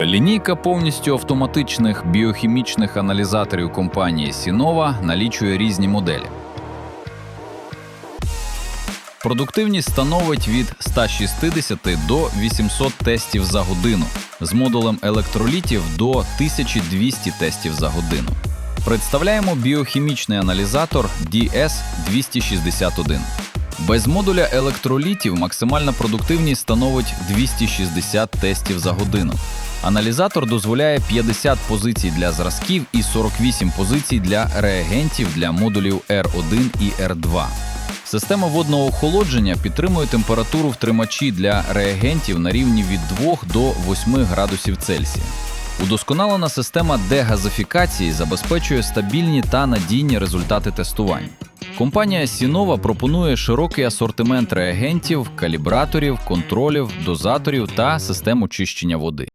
Лінійка повністю автоматичних біохімічних аналізаторів компанії Сінова налічує різні моделі. Продуктивність становить від 160 до 800 тестів за годину з модулем електролітів до 1200 тестів за годину. Представляємо біохімічний аналізатор DS261. Без модуля електролітів максимальна продуктивність становить 260 тестів за годину. Аналізатор дозволяє 50 позицій для зразків і 48 позицій для реагентів для модулів R1 і R2. Система водного охолодження підтримує температуру в тримачі для реагентів на рівні від 2 до 8 градусів Цельсія. Удосконалена система дегазифікації забезпечує стабільні та надійні результати тестувань. Компанія Сінова пропонує широкий асортимент реагентів, калібраторів, контролів, дозаторів та систем очищення води.